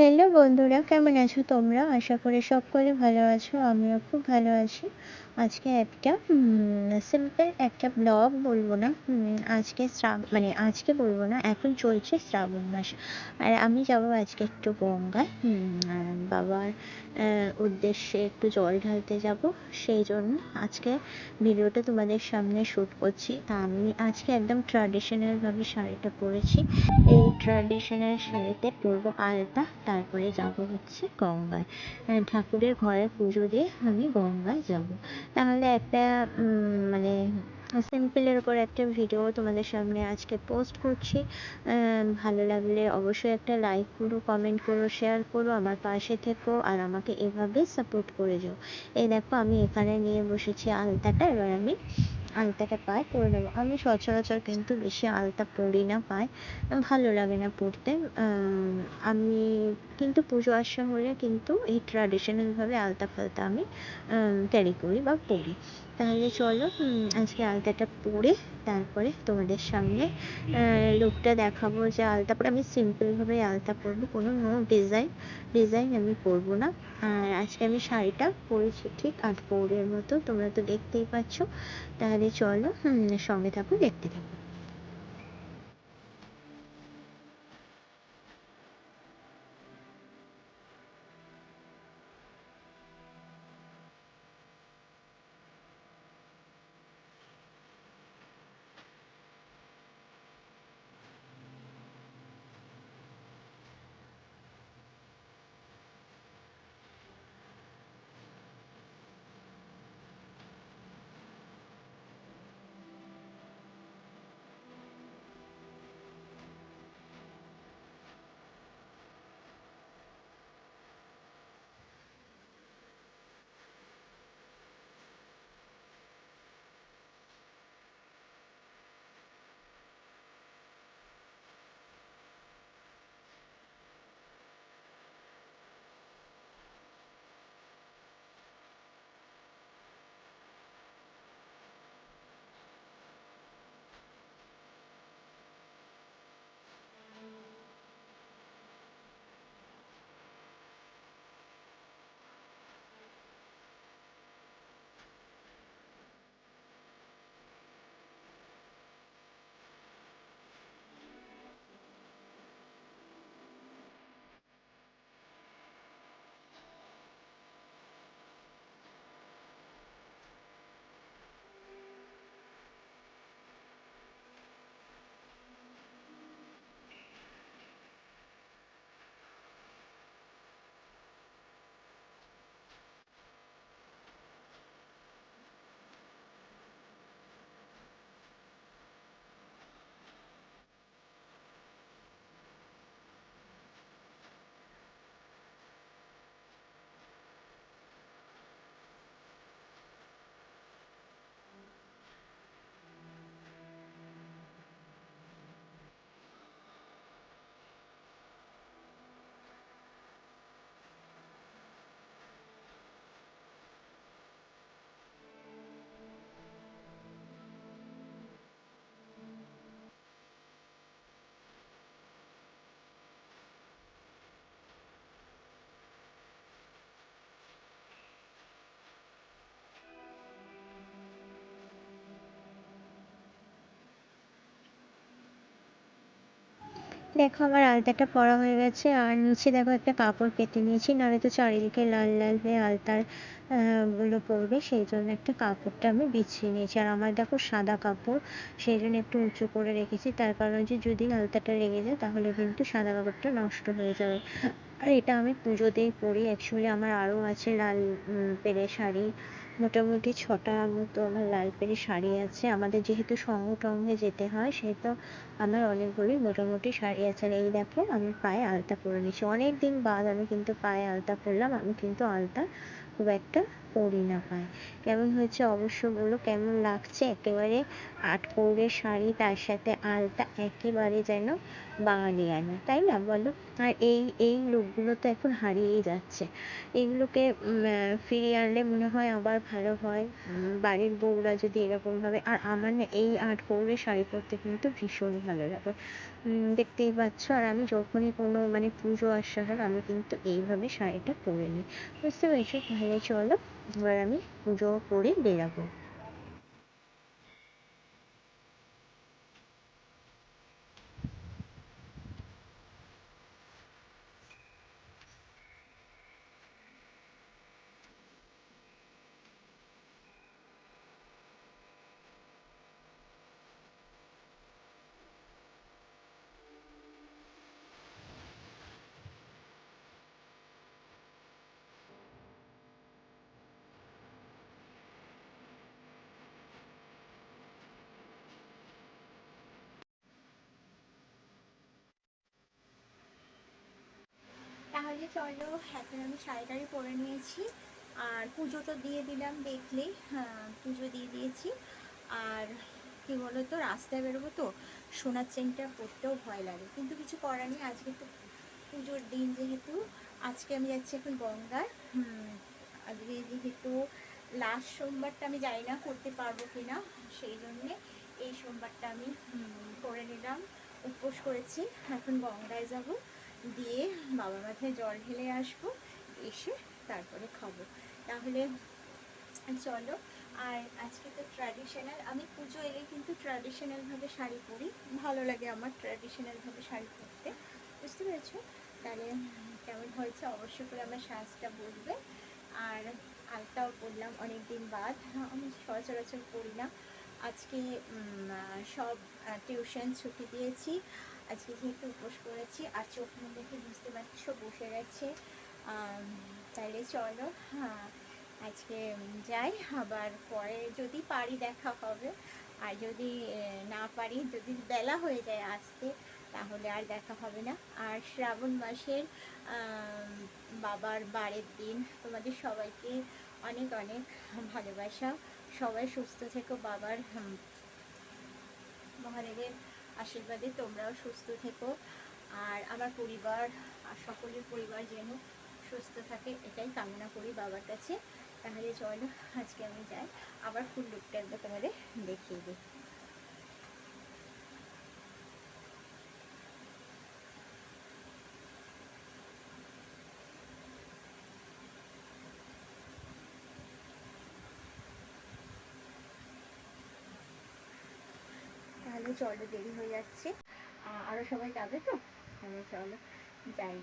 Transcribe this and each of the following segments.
Hello বন্ধুরা কেমন আছো তোমরা? আশা করি সকলে ভালো আছো আমিও খুব ভালো আছি। আজকে একটা সিম্পল একটা ব্লগ বলব না আজকে শ্রাব মানে আজকে বলব না, এখন চলছে শ্রাবণ মাস। আর আমি যাব আজকে একটু গঙ্গায় বাবার উদ্দেশ্যে একটু জল ঢালতে যাব, সেই জন্য আজকে ভিডিওটা তোমাদের সামনে শ্যুট করছি। তা আমি আজকে একদম ট্র্যাডিশনালভাবে শাড়িটা পরেছি। এই ট্র্যাডিশনাল শাড়িতে পরবো আলতা তারপরে যাব হচ্ছে গঙ্গায়। ঠাকুরের ঘরে পুজো দিয়ে আমি গঙ্গায় যাব। তাহলে একটা মানে সিম্পলের উপর একটা ভিডিও তোমাদের সামনে আজকে পোস্ট করছি। ভালো লাগলে অবশ্যই একটা লাইক করো কমেন্ট করো শেয়ার করো, আমার পাশে থেকো আর আমাকে এভাবে সাপোর্ট করে যাও। এই দেখো আমি এখানে নিয়ে বসেছি আলতাটা, এবার আমি আলতাটা পায়, পরে নেব। আমি সচরাচর কিন্তু বেশি আলতা পরি না, পাই। ভালো লাগে না পরতে। আমি কিন্তু পুজো আসা হলে কিন্তু এই ট্র্যাডিশনালভাবে আলতা ফালতা আমি ক্যারি করি বা পরি। তাহলে চলো আজকে আলতাটা পরে তারপরে তোমাদের সামনে লুকটা দেখাবো যে আলতা পরে, আমি সিম্পলভাবে আলতা পরবো, কোনো নো ডিজাইন ডিজাইন আমি পরবো না। আর আজকে আমি শাড়িটা পরেছি ঠিক আট পৌরের মতো, তোমরা তো দেখতেই পাচ্ছ। তাহলে চলো সঙ্গে থাকো, দেখতে থাকো। দেখো আমার আলতাটা পরা হয়ে গেছে, আর নিচে দেখো একটা কাপড় কেটে নিয়েছি, নাহলে তো চারিদিকে লাল লাল হয়ে আলতারগুলো পড়বে, সেই জন্য একটা কাপড়টা আমি বিছিয়ে নিয়েছি। আর আমার দেখো সাদা কাপড়, সেই জন্য একটু উঁচু করে রেখেছি, তার কারণ যে যদি আলতাটা লেগে যায়, তাহলে কিন্তু সাদা কাপড়টা নষ্ট হয়ে যাবে। আর এটা আমি পুজোতেই পরি অ্যাকচুয়ালি আমার আরও আছে লাল পেরে শাড়ি মোটামুটি ছটা মতো আমার লাল পেড়ে শাড়ি আছে। আমাদের যেহেতু সঙ্গে টঙ্গে যেতে হয়, সেহেতু আমার অনেকগুলি মোটামুটি শাড়ি আছে। আর এই দেখো আমি পায়ে আলতা পরে নিয়েছি। অনেক দিন বাদ আমি কিন্তু পায়ে আলতা পরলাম, আমি কিন্তু আলতা খুব একটা পরি না পায় কেমন হয়েছে অবশ্য বলো, কেমন লাগছে? একেবারে আট কৌড়ের শাড়ি, তার সাথে আলতা, একেবারে যেন বাঙালিয়ানা, তাই না বলো? আর এই এই লুকগুলো তো এখন হারিয়েই যাচ্ছে। এগুলোকে ফিরিয়ে আনলে মনে হয় আবার ভালো হয়। বাড়ির বউরা যদি এরকমভাবে আর আমার না এই আট কৌড়ের শাড়ি পরতে কিন্তু ভীষণ ভালো লাগে। দেখতেই পাচ্ছ, আর আমি যখনই কোনো মানে পুজো আসা হয় আমি কিন্তু এইভাবে শাড়িটা পরে নিই। বুঝতে পেরেছি? তাহলে চলো এবার আমি পুজো করে বেরাবো। তাহলে চলো, এখন আমি শাড়ি টাড়ি পরে নিয়েছি। আর পুজো তো দিয়ে দিলাম দেখলেই হ্যাঁ পুজো দিয়ে দিয়েছি। আর কি বলো তো রাস্তায় বেরোবো তো, সোনার চেনটা পরতেও ভয় লাগে। কিন্তু কিছু করার নেই, আজকে তো পুজোর দিন যেহেতু, আজকে আমি যাচ্ছি এখন গঙ্গার। আজকে যেহেতু লাস্ট সোমবারটা আমি জানি না করতে পারব কি না সেই জন্যে এই সোমবারটা আমি করে নিলাম, উপোস করেছি। এখন গঙ্গায় যাব। দিয়ে বাবার মাথায় জল ঢেলে আসব, এসে তারপরে খাব। তাহলে চলো, আর আজকে তো ট্র্যাডিশনাল আমি পুজো এলে কিন্তু ট্র্যাডিশনালভাবে শাড়ি পরি। ভালো লাগে আমার ট্র্যাডিশনালভাবে শাড়ি পরতে। বুঝতে পেরেছ? তাহলে কেমন হয়েছে অবশ্যই করে আমার সাজটা বলবে। আর আলতাও পরলাম অনেক দিন বাদ আমি সচরাচর পড়ি না। আজকে সব টিউশন ছুটি দিয়েছি। আজকে যেহেতু উপোস করেছি, আর চোখ মুখ দেখে বুঝতে পারছ, বসে গেছে। তাহলে চলো হ্যাঁ আজকে যাই, আবার পরে যদি পারি দেখা হবে। আর যদি না পারি, যদি বেলা হয়ে যায় আসতে, তাহলে আর দেখা হবে না। আর শ্রাবণ মাসের বাবার বারের দিন, তোমাদের সবাইকে অনেক অনেক ভালোবাসা। সবাই সুস্থ থেকো, বাবার মহাদেবের আশীর্বাদে তোমরাও সুস্থ থেকো। আর আমার পরিবার আর সকলের পরিবার যেন সুস্থ থাকে, এটাই কামনা করি বাবার কাছে। তাহলে চলো, আজকে আমি যাই। আবার ফুল লুকটা একবার তোমাদের দেখিয়ে দিই। তাহলে চলো দেরি হয়ে যাচ্ছে। আরও সবাই যাবে তো? তাহলে চলো যাই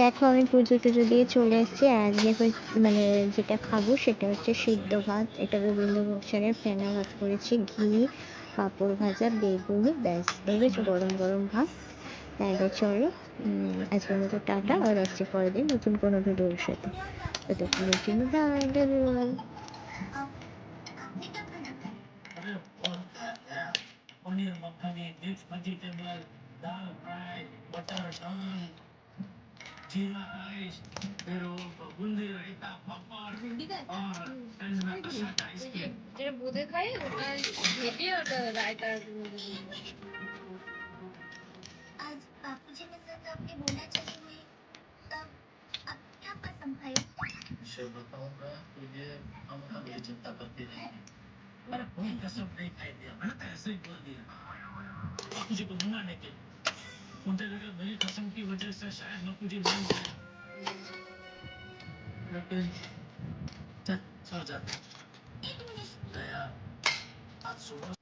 দেখো, আমি পুজো টুজো দিয়ে চলে এসেছি আজকে মানে যেটা খাব সেটা হচ্ছে সিদ্ধ ভাত। এটা রবীন্দ্রভূষণের ফেনা ভাত করেছি। ঘি, পাঁপড় ভাজা, বেগুন, ব্যাস। ভেবেছো গরম গরম ভাত। তাহলে চলো আজকের মতো টাটা। আর আসছে পরের দিন নতুন কোনো ভিডিওর সাথে। ততক্ষণের জন্য বাই পনির Tima guys, pero pabundi rin ta papar. Or, and makasata is king. Tere bude khaye, uta ghete aur raita आज बापू जी ने जब तो आपने बोला चली हुई तब आप क्या पसंद खाए शिव बताऊँगा तो ये हम हम ये चिंता करते रहेंगे मैंने कोई कसम नहीं खाई दिया मैंने तो ऐसे ही बोल दिया। बापू जी को मंगाने के लिए। मुझे लगा मेरी कसम की वजह से शायद बापूजी मिल जाए चल सो जा दया आज सुबह